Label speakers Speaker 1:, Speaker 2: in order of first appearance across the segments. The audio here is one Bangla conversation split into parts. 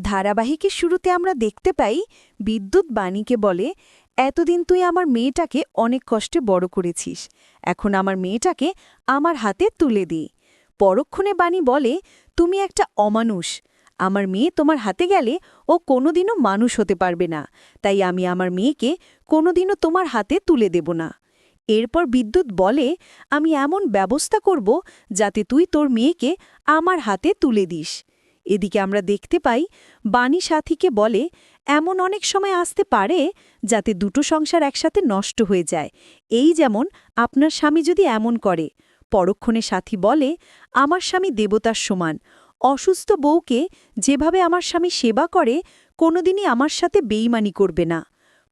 Speaker 1: ধারাবাহিকের শুরুতে আমরা দেখতে পাই, বিদ্যুৎ বাণীকে বলে, এতদিন তুই আমার মেয়েটাকে অনেক কষ্টে বড় করেছিস, এখন আমার মেয়েটাকে আমার হাতে তুলে দিই পরক্ষণে বাণী বলে, তুমি একটা অমানুষ, আমার মেয়ে তোমার হাতে গেলে ও কোনোদিনও মানুষ হতে পারবে না, তাই আমি আমার মেয়েকে কোনোদিনও তোমার হাতে তুলে দেব না। এরপর বিদ্যুৎ বলে, আমি এমন ব্যবস্থা করব যাতে তুই তোর মেয়েকে আমার হাতে তুলে দিস। এদিকে আমরা দেখতে পাই, বাণী সাথীকে বলে, এমন অনেক সময় আসতে পারে যাতে দুটো সংসার একসাথে নষ্ট হয়ে যায়। এই যেমন আপনার স্বামী যদি এমন করে। পরক্ষণে সাথী বলে, আমার স্বামী দেবতার সমান। অসুস্থ বউকে যেভাবে আমার স্বামী সেবা করে, কোনোদিনই আমার সাথে বেইমানি করবে না।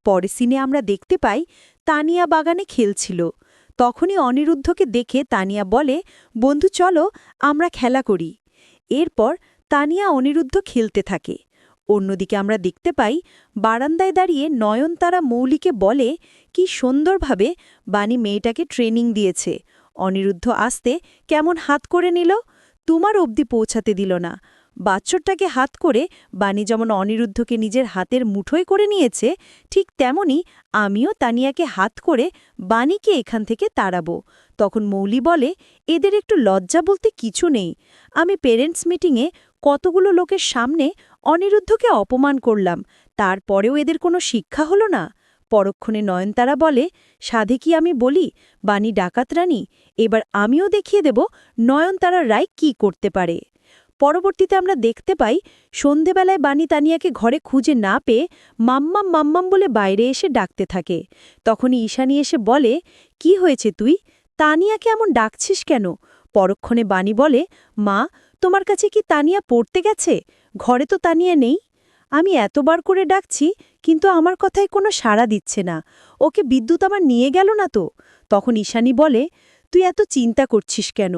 Speaker 1: পরে সিনে আমরা দেখতে পাই, তানিয়া বাগানে খেলছিল। তখনই অনিরুদ্ধকে দেখে তানিয়া বলে, বন্ধু চলো, আমরা খেলা করি। এরপর তানিয়া অনিরুদ্ধ খেলতে থাকে। অন্যদিকে আমরা দেখতে পাই, বারান্দায় দাঁড়িয়ে নয়নতারা মৌলিকে বলে, কি সুন্দরভাবে বাণী মেয়েটাকে ট্রেনিং দিয়েছে। অনিরুদ্ধ আসতে কেমন হাত করে নিল? তোমার অবধি পৌঁছাতে দিল না। বাচ্চরটাকে হাত করে বাণী যেমন অনিরুদ্ধকে নিজের হাতের মুঠোয় করে নিয়েছে, ঠিক তেমনি আমিও তানিয়াকে হাত করে বাণীকে এখান থেকে তাড়াবো। তখন মৌলি বলে, এদের একটু লজ্জা বলতে কিছু নেই। আমি পেরেন্টস মিটিংয়ে কতগুলো লোকের সামনে অনিরুদ্ধকে অপমান করলাম। তারপরেও এদের কোনো শিক্ষা হলো না। পরক্ষণে নয়নতারা বলে, সাধে কি আমি বলি? বাণী ডাকাত রানী? এবার আমিও দেখিয়ে দেব নয়নতারা রায় কি করতে পারে। পরবর্তীতে আমরা দেখতে পাই, সন্ধেবেলায় বাণী তানিয়াকে ঘরে খুঁজে না পেয়ে মাম্মাম মাম্মাম বলে বাইরে এসে ডাকতে থাকে। তখনই ঈশানী এসে বলে, কি হয়েছে তুই? তানিয়াকে এমন ডাকছিস কেন? পরক্ষণে বাণী বলে, মা, তোমার কাছে কি তানিয়া পড়তে গেছে? ঘরে তো তানিয়া নেই। আমি এতবার করে ডাকছি, কিন্তু আমার কথায় কোনো সাড়া দিচ্ছে না। ওকে বিদ্যুৎ আমার নিয়ে গেল না তো? তখন ঈশানী বলে, তুই এত চিন্তা করছিস কেন?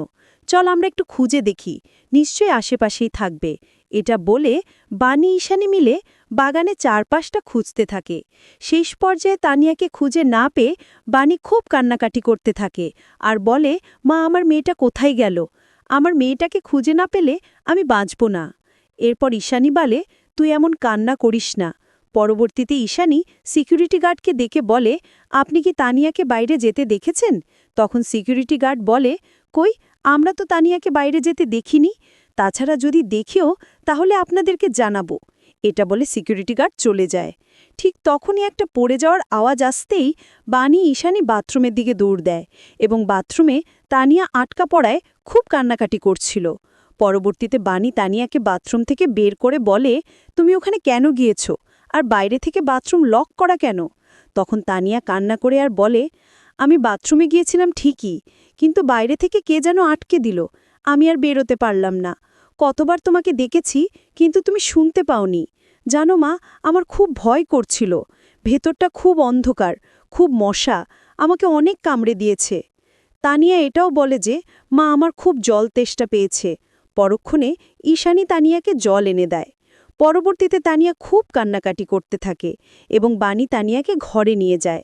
Speaker 1: চল আমরা একটু খুঁজে দেখি। নিশ্চয়ই আশেপাশেই থাকবে। এটা বলে বাণী ঈশানী মিলে বাগানে চারপাশটা খুঁজতে থাকে। শেষ পর্যায়ে তানিয়াকে খুঁজে না পেয়ে বাণী খুব কান্নাকাটি করতে থাকে আর বলে, মা, আমার মেয়েটা কোথায় গেল? আমার মেয়েটাকে খুঁজে না পেলে আমি বাঁচব না। এরপর ঈশানী বলে, তুই এমন কান্না করিস না। পরবর্তীতে ঈশানী সিকিউরিটি গার্ডকে ডেকে বলে, আপনি কি তানিয়াকে বাইরে যেতে দেখেছেন? তখন সিকিউরিটি গার্ড বলে, কই, আমরা তো তানিয়াকে বাইরে যেতে দেখিনি। তাছাড়া যদি দেখিও, তাহলে আপনাদেরকে জানাব। এটা বলে সিকিউরিটি গার্ড চলে যায়। ঠিক তখনই একটা পড়ে যাওয়ার আওয়াজ আসতেই বাণী ঈশানি বাথরুমের দিকে দৌড় দেয় এবং বাথরুমে তানিয়া আটকা পড়ায় খুব কান্নাকাটি করছিল। পরবর্তীতে বাণী তানিয়াকে বাথরুম থেকে বের করে বলে, তুমি ওখানে কেন গিয়েছ? আর বাইরে থেকে বাথরুম লক করা কেন? তখন তানিয়া কান্না করে আর বলে, আমি বাথরুমে গিয়েছিলাম ঠিকই, কিন্তু বাইরে থেকে কে যেন আটকে দিল। আমি আর বেরোতে পারলাম না। কতবার তোমাকে ডেকেছি কিন্তু তুমি শুনতে পাওনি। জানো মা, আমার খুব ভয় করছিল। ভেতরটা খুব অন্ধকার, খুব মশা, আমাকে অনেক কামড়ে দিয়েছে। তানিয়া এটাও বলে যে, মা আমার খুব জল তেষ্টা পেয়েছে। পরক্ষণে ঈশানী তানিয়াকে জল এনে দেয়। পরবর্তীতে তানিয়া খুব কান্নাকাটি করতে থাকে এবং বাণী তানিয়াকে ঘরে নিয়ে যায়।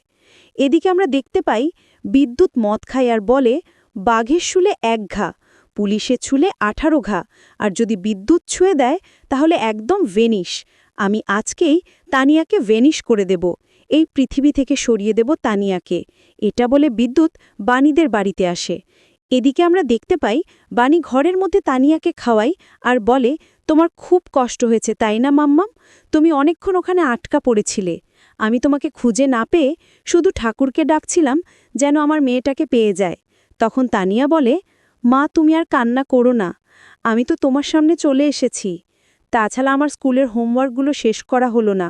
Speaker 1: এদিকে আমরা দেখতে পাই, বিদ্যুৎ মদ খায় আর বলে, বাঘের শুলে এক ঘা। পুলিশে ছুলে আঠারো ঘা, আর যদি বিদ্যুৎ ছুঁয়ে দেয়, তাহলে একদম ভেনিশ। আমি আজকেই তানিয়াকে ভেনিশ করে দেব। এই পৃথিবী থেকে সরিয়ে দেব তানিয়াকে। এটা বলে বিদ্যুৎ বাণীদের বাড়িতে আসে। এদিকে আমরা দেখতে পাই, বাণী ঘরের মধ্যে তানিয়াকে খাওয়াই আর বলে, তোমার খুব কষ্ট হয়েছে, তাই না, মাম্মাম? তুমি অনেকক্ষণ ওখানে আটকা পড়েছিলে। আমি তোমাকে খুঁজে না পেয়ে শুধু ঠাকুরকে ডাকছিলাম যেন আমার মেয়েটাকে পেয়ে যায়। তখন তানিয়া বলে মা, তুমি আর কান্না করো না। আমি তো তোমার সামনে চলে এসেছি। তাছাড়া আমার স্কুলের হোমওয়ার্কগুলো শেষ করা হলো না।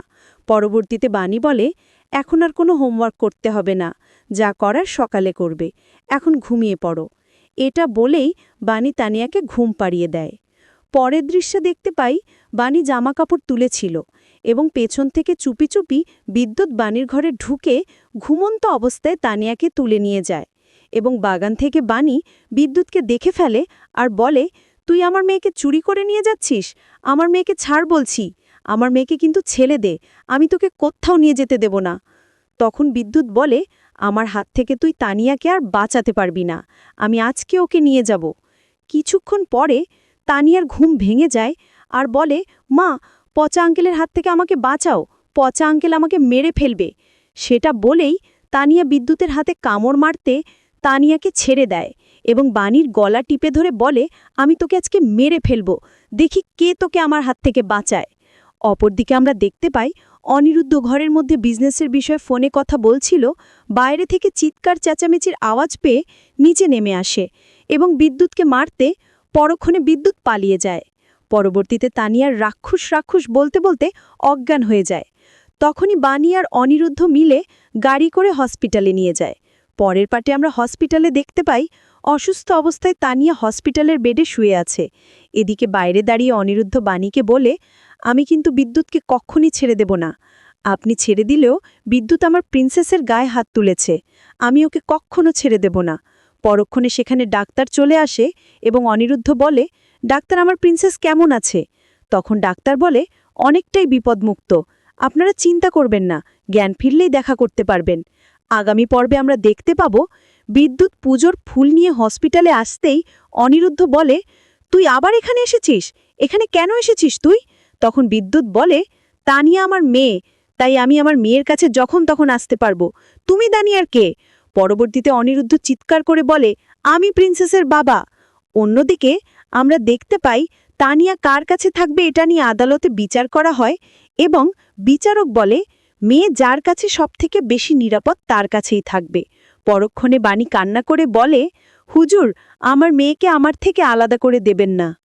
Speaker 1: পরবর্তীতে বাণী বলে, এখন আর কোনো হোমওয়ার্ক করতে হবে না। যা করার সকালে করবে। এখন ঘুমিয়ে পড়ো। এটা বলেই বাণী তানিয়াকে ঘুম পাড়িয়ে দেয়। পরের দৃশ্য দেখতে পাই, বাণী জামাকাপড় তুলেছিল এবং পেছন থেকে চুপি চুপি বিদ্যুৎ বাণীর ঘরে ঢুকে ঘুমন্ত অবস্থায় তানিয়াকে তুলে নিয়ে যায়। এবং বাগান থেকে বাণী বিদ্যুৎকে দেখে ফেলে আর বলে, তুই আমার মেয়েকে চুরি করে নিয়ে যাচ্ছিস? আমার মেয়েকে ছাড় বলছি। আমার মেয়েকে কিন্তু ছেলে দে। আমি তোকে কোথাও নিয়ে যেতে দেব না। তখন বিদ্যুৎ বলে, আমার হাত থেকে তুই তানিয়াকে আর বাঁচাতে পারবি না। আমি আজকে ওকে নিয়ে যাব। কিছুক্ষণ পরে তানিয়ার ঘুম ভেঙে যায় আর বলে, মা,
Speaker 2: পচা আঙ্কেলের হাত থেকে আমাকে বাঁচাও। পচা আঙ্কেল আমাকে মেরে ফেলবে। সেটা বলেই তানিয়া বিদ্যুতের হাতে কামড় মারতে তানিয়াকে ছেড়ে দেয় এবং বাণীর গলা টিপে ধরে বলে, আমি তোকে আজকে মেরে ফেলব। দেখি কে তোকে আমার হাত থেকে বাঁচায়। অপরদিকে আমরা দেখতে পাই, অনিরুদ্ধ ঘরের মধ্যে বিজনেসের বিষয়ে ফোনে কথা বলছিল, বাইরে থেকে চিৎকার চেঁচামেচির আওয়াজ পেয়ে নিচে নেমে আসে এবং বিদ্যুৎকে মারতে পরক্ষণে বিদ্যুৎ পালিয়ে যায়। পরবর্তীতে তানিয়ার রাক্ষুস রাক্ষুস বলতে বলতে অজ্ঞান হয়ে যায়। তখনই বানিয়ার অনিরুদ্ধ মিলে গাড়ি করে হসপিটালে নিয়ে যায়। পরের পাটে আমরা হসপিটালে দেখতে পাই অসুস্থ অবস্থায় তানিয়া হসপিটালের বেডে শুয়ে আছে। এদিকে বাইরে দাঁড়িয়ে অনিরুদ্ধ বাণীকে বলে, আমি কিন্তু বিদ্যুৎকে কখনই ছেড়ে দেব না। আপনি ছেড়ে দিলেও বিদ্যুৎ আমার প্রিন্সেসের গায়ে হাত তুলেছে। আমি ওকে কখনো ছেড়ে দেব না। পরক্ষণে সেখানে ডাক্তার চলে আসে এবং অনিরুদ্ধ বলে, ডাক্তার, আমার প্রিন্সেস কেমন আছে? তখন ডাক্তার বলে, অনেকটাই বিপদমুক্ত। আপনারা চিন্তা করবেন না। জ্ঞান ফিরলেই দেখা করতে পারবেন। আগামী পর্বে আমরা দেখতে পাব বিদ্যুৎ পুজোর ফুল নিয়ে হসপিটালে আসতেই অনিরুদ্ধ বলে, তুই আবার এখানে এসেছিস? এখানে কেন এসেছিস তুই? তখন বিদ্যুৎ বলে তানিয়া আমার মেয়ে, তাই আমি আমার মেয়ের কাছে যখন তখন আসতে পারব। তুমি দানিয়ার কে? পরবর্তীতে অনিরুদ্ধ চিৎকার করে বলে, আমি প্রিন্সেসের বাবা। অন্যদিকে আমরা দেখতে পাই, তানিয়া কার কাছে থাকবে এটা নিয়ে আদালতে বিচার করা হয় এবং বিচারক বলে মেয়ে যার কাছে সবথেকে বেশি নিরাপদ তার কাছেই থাকবে। পরক্ষণে বাণী কান্না করে বলে, হুজুর, আমার মেয়েকে আমার থেকে আলাদা করে দেবেন না।